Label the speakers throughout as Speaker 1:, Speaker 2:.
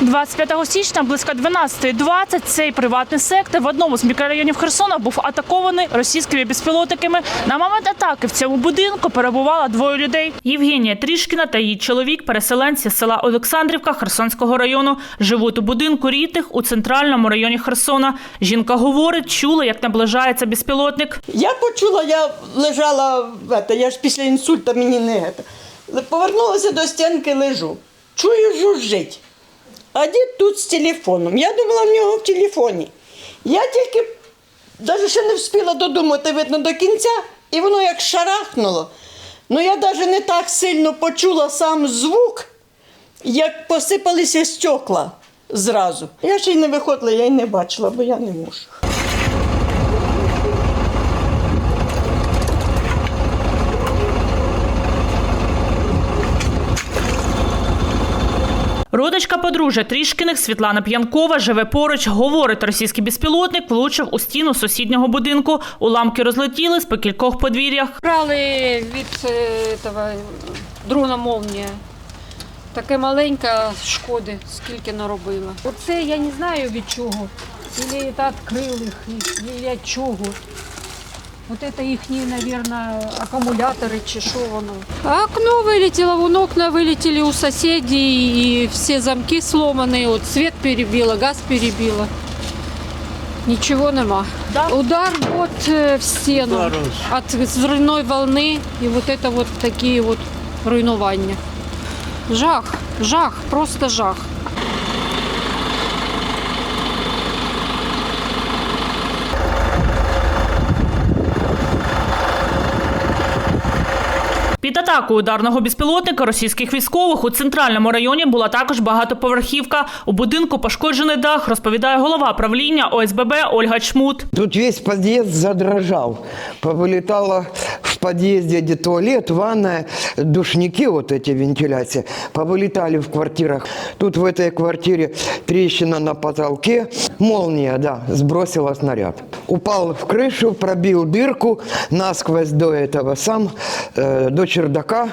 Speaker 1: 25 січня близько 12.20 цей приватний сектор в одному з мікрорайонів Херсона був атакований російськими безпілотниками. На момент атаки в цьому будинку перебувало двоє людей. Євгенія Трішкіна та її чоловік, переселенці з села Олександрівка Херсонського району, живуть у будинку рітих у центральному районі Херсона. Жінка говорить, чула, як наближається безпілотник.
Speaker 2: Я почула, я лежала, я ж після інсульта мені не. Повернулася до стінки, лежу. Чую, жужжить. А дід тут з телефоном. Я думала, в нього в телефоні. Я тільки навіть ще не встигла додумати, видно, до кінця, і воно як шарахнуло. Ну я навіть не так сильно почула сам звук, як посипалися стекла зразу. Я ще й не виходила, я й не бачила, бо я не можу.
Speaker 1: Родичка подружжя Трішкіних Світлана П'янкова живе поруч. Говорить, російський безпілотник влучив у стіну сусіднього будинку. Уламки розлетілись по кількох подвір'ях.
Speaker 3: Брали від е, этого, дрона молнія. Таке маленька шкоди, скільки наробила. Оце я не знаю від чого. Или це відкрили від чого. Вот это їхні, наверное, акумулятори чи що воно. А окно вилетіло, вон окна вилетіли у сусідів, і всі замки сломані, от світ перебило, газ перебило. Нічого нема.
Speaker 1: Да?
Speaker 3: Удар вот э, в стену от взрывной волны и вот это вот такие вот руйнування. Жах, жах, просто жах.
Speaker 1: Атакою ударного безпілотника російських військових у центральному районі була також багатоповерхівка. У будинку пошкоджений дах, розповідає голова правління ОСББ Ольга Чмут.
Speaker 4: Тут весь подъезд задрожал. Повылетало в подъезде где туалет, ванная, душники, вот эти вентиляции, повылетали в квартирах. Тут в этой квартире трещина на потолке. Молния, да, сбросила снаряд. Упал в крышу, пробил дырку насквозь до этого сам, э, до чердака.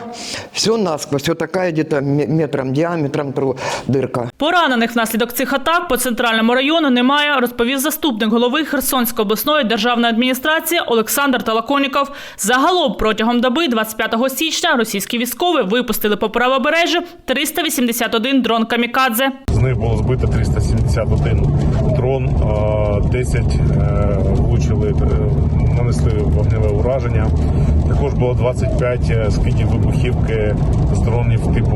Speaker 4: Все насквозь, все такая где-то ме- метром диаметром тру- дырка.
Speaker 1: Поранених внаслідок цих атак по центральному району немає, розповів заступник голови Херсонської обласної державної адміністрації Олександр Талаконіков. Загалом протягом доби 25 січня російські військові випустили по правобережжю 381 дрон камікадзе.
Speaker 5: З них було збито 371 дрон, а 10 е, влучили, е, нанесли вогневе ураження. Також було 25 скидів вибухівки з дронів типу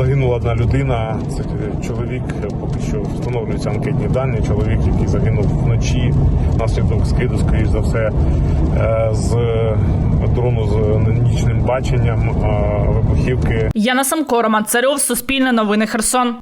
Speaker 5: Загинула одна людина, це чоловік, поки що встановлюються анкетні дані. Чоловік, який загинув вночі внаслідок скиду, скоріш за все, е, з дрону з нічним баченням вибухівки
Speaker 1: Яна Самко, Роман Царьов, Суспільне новини Херсон.